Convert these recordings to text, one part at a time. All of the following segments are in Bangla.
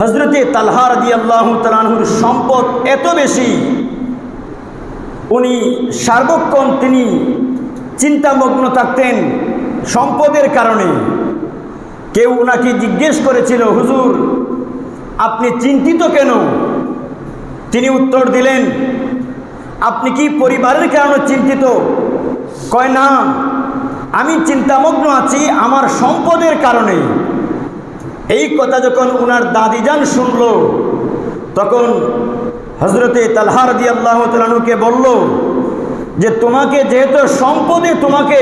হজরতে তালহার দি আল্লাহ সম্পদ এত বেশি, উনি সার্বক্ষণ তিনি চিন্তামগ্ন থাকতেন সম্পদের কারণে। কেউ ওনাকে জিজ্ঞেস করেছিল, হুজুর, আপনি চিন্তিত কেন? তিনি উত্তর দিলেন, আপনি কি পরিবারের কারণে চিন্তিত? কয়, না, আমি চিন্তামগ্ন আছি আমার সম্পদের কারণে। এই কথা যখন ওনার দাদিজান শুনল, তখন হজরতে তালহার দি আল্লাহ তালুকে বলল যে, তোমাকে যেহেতু সম্পদে তোমাকে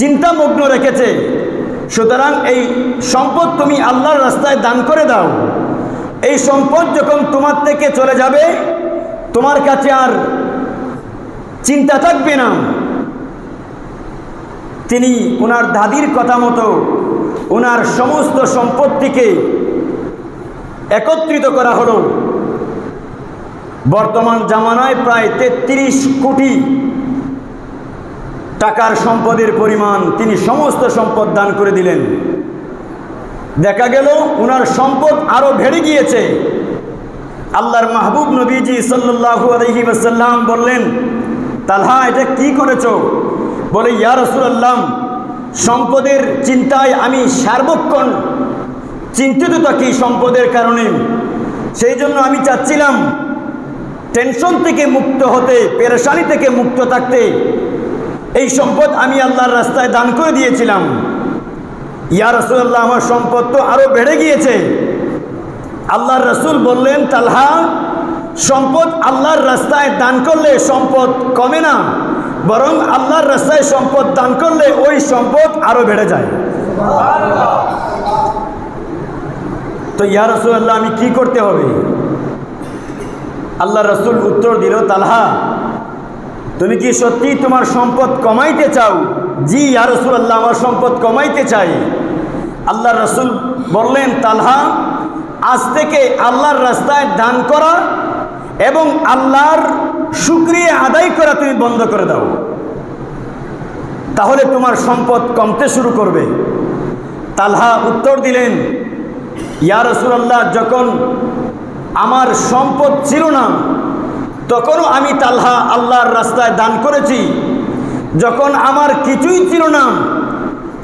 চিন্তামগ্ন রেখেছে, সুতরাং এই সম্পদ তুমি আল্লাহর রাস্তায় দান করে দাও। এই সম্পদ যখন তোমার থেকে চলে যাবে, তোমার কাছে আর চিন্তা থাকবে না। তিনি ওনার দাদির কথা মতো ওনার সমস্ত সম্পত্তিকে একত্রিত করা হলো। বর্তমান জামানায় প্রায় তেত্রিশ কোটি টাকার সম্পদের পরিমাণ তিনি সমস্ত সম্পদ দান করে দিলেন। দেখা গেল ওনার সম্পদ আরও বেড়ে গিয়েছে। আল্লাহর মাহবুব নবীজি সাল্লাহু আলহি বললেন, তালহা, এটা কি করেছ? বলে, ইয়া রসুল্লাহ সম্পদের চিন্তায় আমি সার্বক্ষণ চিন্তিত থাকি সম্পদের কারণে। সেই জন্য আমি চাচ্ছিলাম টেনশন থেকে মুক্ত হতে, পেরেশানি থেকে মুক্ত থাকতে। এই সম্পদ আমি আল্লাহর রাস্তায় দান করে দিয়েছিলাম। ইয়া রসুল্লাহ আমার সম্পদ তো আরও বেড়ে গিয়েছে। আল্লাহর রসুল বললেন, তালহা, সম্পদ আল্লাহর রাস্তায় দান করলে সম্পদ কমে না। বরং আল্লাহর রাস্তায় সম্পদ দান করলে ওই সম্পদ আরও বেড়ে যায়। তো ইয়া রসুল্লাহ আমি কি করতে হবে? আল্লাহ রসুল উত্তর দিল, তালহা, তুমি কি সত্যি তোমার সম্পদ কমাইতে চাও? জি, ইয়া রসুল্লাহ আমার সম্পদ কমাইতে চাই। আল্লাহ রসুল বললেন, তালহা, আজ থেকে আল্লাহর রাস্তায় দান করা এবং আল্লাহর সুক্রিয়া আদায় করা তুমি বন্ধ করে দাও। তাহলে তোমার সম্পদ কমতে শুরু করবে। তালহা উত্তর দিলেন, ইয়া রসুল্লাহ যখন আমার সম্পদ ছিল না, তখনও আমি তালহা আল্লাহর রাস্তায় দান করেছি। যখন আমার কিছুই ছিল না,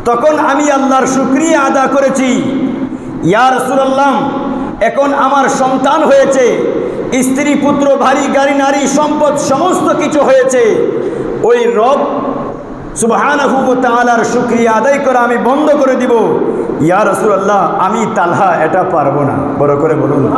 তখন আমি আল্লাহর শুক্রিয়া আদা করেছি। ইয়া রসুল্লাহ এখন আমার সন্তান হয়েছে স্ত্রী, পুত্র ভারী গাড়ি, নারী, সম্পদ, সমস্ত কিছু হয়েছে। ওই রব সুবাহানহু তালার শুক্রিয়া আদায় করা আমি বন্ধ করে দিব। ইয়া রসুল্লাহ আমি তালহা এটা পারব না। বড় করে বলুন।